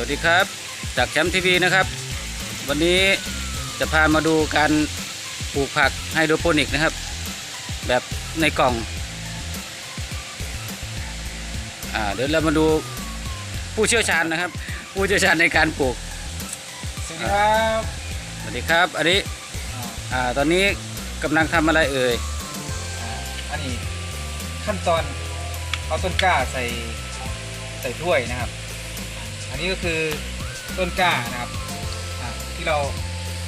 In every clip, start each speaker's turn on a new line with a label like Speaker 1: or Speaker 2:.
Speaker 1: วัสดีครับ จากแชมป์ทีวีนะครับ วันนี้จะพามาดูการปลูกผักไฮโดรโปนิกนะครับ แบบในกล่องอ่าเดี๋ยวเรามาดูผู้เชี่ยวชาญนะครับ ผู้เชี่ยวชาญในการปลูก
Speaker 2: สวัสดีครับ
Speaker 1: สวัสดีครับอันนี้
Speaker 2: อ่า
Speaker 1: อ่าตอนนี้กำลังทำอะไรเอ่ย
Speaker 2: อ่าอันนี้ขั้นตอนเอาต้นกล้าใส่ใส่ถ้วยนะครับอั นนี้ก็คือต้นกล้านะครับที่เรา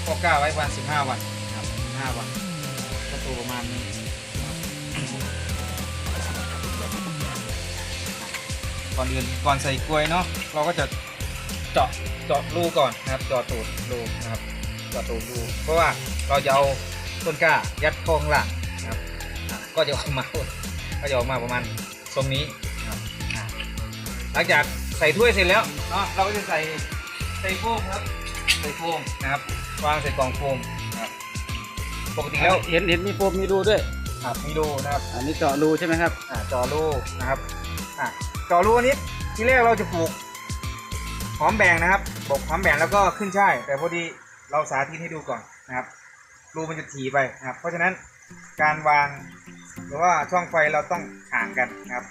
Speaker 2: พอกล้าไว้ประมาณ15 วันนะครับ15วันก็ตัวประมาณนี้ก่อนอื่นก่อนใส่กล้วยเนาะเราก็จะเจาะเจาะรูก่อนนะครับเจาะตูดรูนะครับเจาะตูดรูเพราะว่าเราจะเอาต้นกล้ายัดเข้าข้างล่างนะครับก็จะออกมาก็จะออกมาประมาณตรงนี้นะครับหลังจาก ใส่ถ้วยเสร็จแล้วเนาะเราก็จะใส่ใส่โฟมครับใส่โฟมนะครับวางใส่กล่องโฟมนะครับปกติแล้ว
Speaker 1: เห็นเห็นมีโฟมมีรูด้วย
Speaker 2: ครับมีรูนะครับ
Speaker 1: อันนี้เจาะรูใช่ไหมครับ
Speaker 2: อ่าจอรูนะครับอ่าจอรูอันนี้ที่แรกเราจะปลูกหอมแบ่งนะครับปลูกหอมแบ่งแล้วก็ขึ้นช่ายแต่พอดีเราสาธิตให้ดูก่อนนะครับ รูมันจะถี่ไปนะครับ เพราะฉะนั้นการวางหรือว่าช่องไฟเราต้องห่างกันนะครับ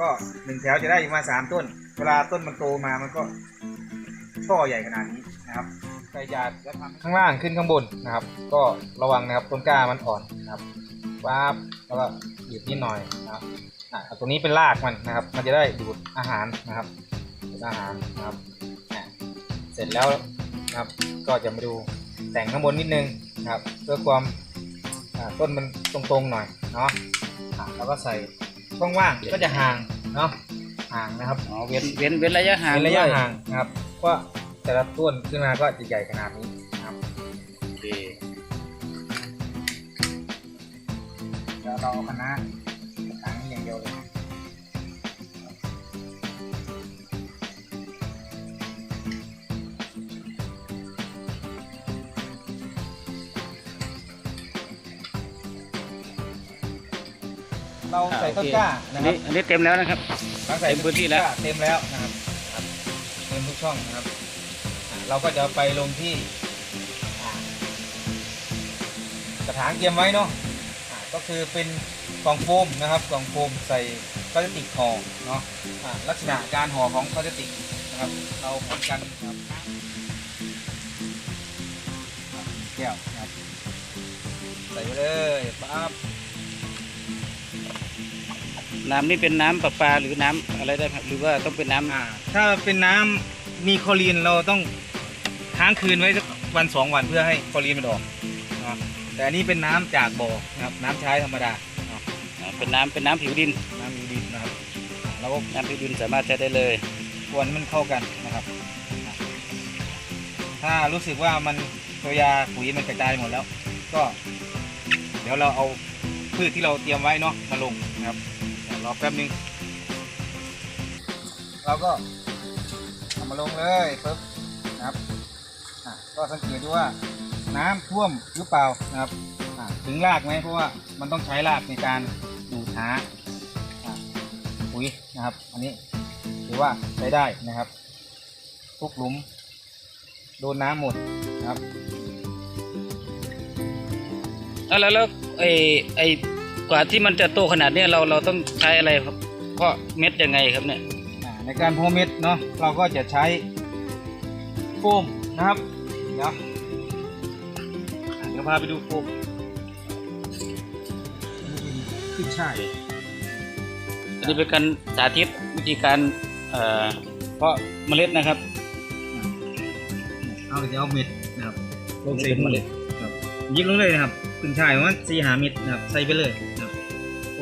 Speaker 2: ก็หนึ่งแถวจะได้อยู่มาสามต้น เวลาต้นมันโตมามันก็ช่อใหญ่ขนาดนี้นะครับใส่ยาแล้วทำข้างล่างขึ้นข้างบนนะครับ ก็ระวังนะครับต้นกล้ามันอ่อนนะครับปั๊บแล้วก็หยิบนิดหน่อยนะครับอะตรงนี้เป็นรากมันนะครับ มันจะได้ดูดอาหารนะครับดูดอาหารนะครับเสร็จแล้วนะครับก็จะมาดูแต่งข้างบนนิดนึงนะครับ เพื่อความต้นมันตรงๆหน่อยเนาะอะแล้วก็ใส่ช่องว่างก็จะห่างเนาะ ห่างนะครับ
Speaker 1: อ๋อเว้นเว้นเว้นระยะห่าง
Speaker 2: เป็นระยะ
Speaker 1: ด้วย
Speaker 2: ห่างนะครับเพราะแต่ละต้นขึ้นมาก็จะใหญ่ขนาดนี้นะครับ
Speaker 1: โอเค
Speaker 2: เดี๋ยวเราเอาคณะทางนี้อย่างเดียวเลยเราใส่ต้นกล้า
Speaker 1: อั
Speaker 2: นะ
Speaker 1: น
Speaker 2: ครั
Speaker 1: นี้
Speaker 2: บ
Speaker 1: อันนี้เต็มแล้วนะครับ
Speaker 2: หลังใส่
Speaker 1: เต็มพื้นที่แล้ว
Speaker 2: เต็มแล้วนะครับครับเต็มทุกช่องนะครับอ่าเราก็จะไปลงที่อ่ากระถางเตรียมไว้เนาะอ่าก็คือเป็นกล่องโฟมนะครับกล่องโฟมใส่พลาสติกห่อเนาะอ่าลักษณะการห่อของพลาสติกนะครับ เราป้องกันครับอ่าแก้วนะครับใส่ไปเลยปั๊บ
Speaker 1: น้ำนี่เป็นน้ำประปาหรือน้ำอะไรได้ครับหรือว่าต้องเป็นน้ำ
Speaker 2: อ่าถ้าเป็นน้ำมีคลอรีนเราต้องค้างคืนไว้สักวันสองวันเพื่อให้คลอรีนมันออกเนาะแต่อันนี้เป็นน้ำจากบ่อนะครับน้ำใช้ธรรมดาเนาะ
Speaker 1: อ่าเป็นน้ำเป็นน้ำผิวดิน
Speaker 2: น้ำมีดินนะครับเราก็
Speaker 1: น้ำผิวดินสามารถใช้ได้เลย
Speaker 2: กวนมันเข้ากันนะครับอะถ้ารู้สึกว่ามันตัวยาปุ๋ยมันกระจายหมดแล้ว ก็ เดี๋ยวเราเอาพืชที่เราเตรียมไว้เนาะมาลงนะครับเดี๋ยว รอแป๊บนึงเราก็เอามาลงเลยปึ๊บนะครับอะก็สังเกตดูว่าน้ำท่วมหรือเปล่านะครับอะถึงรากไหมเพราะว่ามันต้องใช้รากในการดูดหาอะปุ๋ยนะครับ อันนี้ถือว่าใช้ได้นะครับ ทุกหลุมโดนน้ำหมดนะครับ
Speaker 1: แล้วแล้วแล้วไอไอ กว่าที่มันจะโตขนาดเนี้ยเราเราต้องใช้อะไรครับเพราะเม็ดยังไงครับเนี่ย
Speaker 2: อะในการเพาะเม็ดเนาะเราก็จะใช้โฟมนะครับเดี๋ยวอะเดี๋ยวพาไปดูโฟมขึ้นช่าย
Speaker 1: อันนี้เป็นการสาธิตวิธีการเอ่อเพาะเมล็ดนะครับ
Speaker 2: เอาเดี๋ยวเอาเม็ดนะครับลง
Speaker 1: นี่
Speaker 2: ใส่
Speaker 1: เป็น
Speaker 2: เม
Speaker 1: เม
Speaker 2: ล็
Speaker 1: ล็
Speaker 2: ด
Speaker 1: ด
Speaker 2: ครับยิงลงเลยนะครับขึ้นช่ายประมาณสี่หาเม็ดนะครับใส่ไปเลย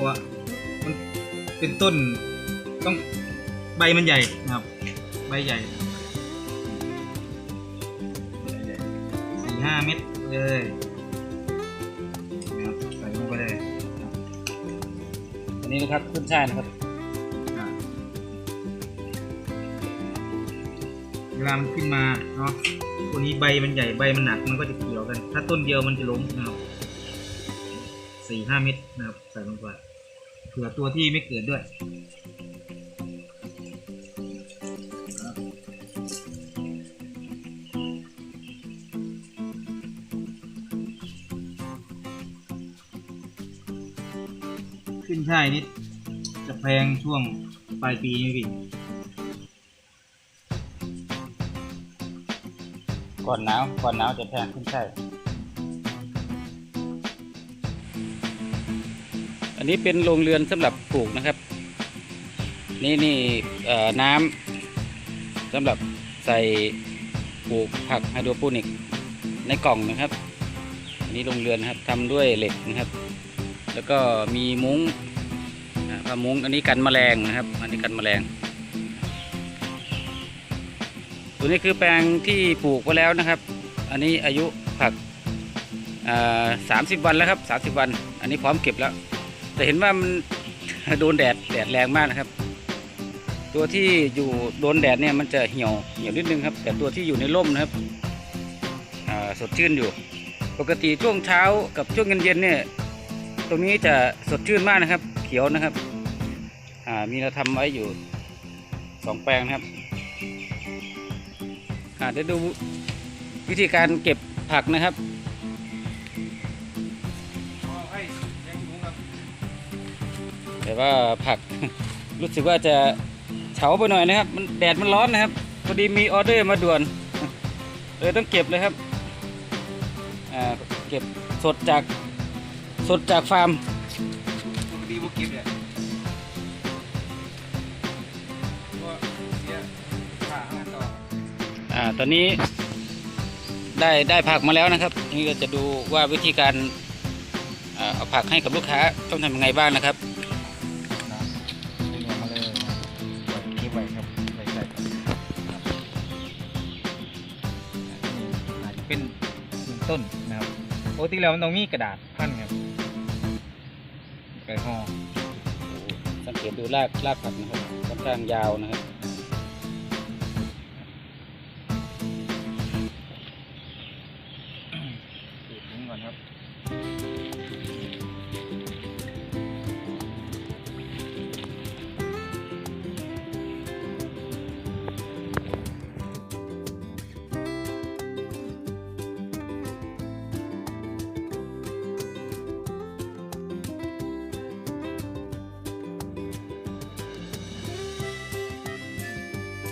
Speaker 2: ว่า มันเป็นต้นต้องใบมันใหญ่นะครับ ใบใหญ่สี่ห้าเม็ดเลยนะครับใส่ลงไปเลย
Speaker 1: อันนี้นะครับขึ้นช่ายนะครับ
Speaker 2: เวลามันขึ้นมาเนาะตัวนี้ใบมันใหญ่ใบมันหนักมันก็จะเกี่ยวกัน ถ้าต้นเดียวมันจะล้มนะครับสี่ห้าเม็ดนะครับใส่ลงไป เผื่อตัวที่ไม่เกิดด้วยขึ้นช่ายนิดจะแพงช่วงปลายปีนี่พี่
Speaker 1: ก่อนหนาวก่อนหนาวจะแพงขึ้นใช่ นนี้เป็นโรงเรือนสำหรับปลูกนะครับ นี่นี่น้ำสำหรับใส่ปลูกผักไฮโดรโปนิกในกล่องนะครับ อันนี้โรงเรือนนะครับทำด้วยเหล็กนะครับ แล้วก็มีมุ้งผ้ามุ้งอันนี้กันแมลงนะครับ อันนี้กันแมลง ตัวนี้คือแปลงที่ปลูกไว้แล้วนะครับ อันนี้อายุผักสามสิบวันแล้วครับสามสิบวัน อันนี้พร้อมเก็บแล้ว แต่เห็นว่ามันโดนแดดแดดแรงมากนะครับ ตัวที่อยู่โดนแดดเนี่ยมันจะเหี่ยวเหี่ยวนิดนึงครับ แต่ตัวที่อยู่ในร่มนะครับสดชื่นอยู่ ปกติช่วงเช้ากับช่วงเย็นๆเนี่ยตรงนี้จะสดชื่นมากนะครับ เขียวนะครับมีเราทำไว้อยู่สองแปลงนะครับเดี๋ยวดูวิธีการเก็บผักนะครับ ว่าผัก รู้สึกว่าจะเฉาไปหน่อยนะครับ มันแดดมันร้อนนะครับพอดีมีออเดอร์มาด่วนเลยต้องเก็บเลยครับอ่าเก็บสดจากสดจากฟาร์ม
Speaker 2: ปกติบุกิฟเนี่ยก็เสียค่าอาหารต่อ
Speaker 1: อ่าตอนนี้ได้ได้ผักมาแล้วนะครับ นี่ก็จะดูว่าวิธีการอ่าเอาผักให้กับลูกค้าต้องทำยังไงบ้างนะครับ
Speaker 2: เป็นหนึ่งต้นนะครับปกติแล้วมันต้องมีกระดาษพันครับไก่ห่อ
Speaker 1: สังเกตดูรากรากผักนะครับค่อนข้างยาวนะครับ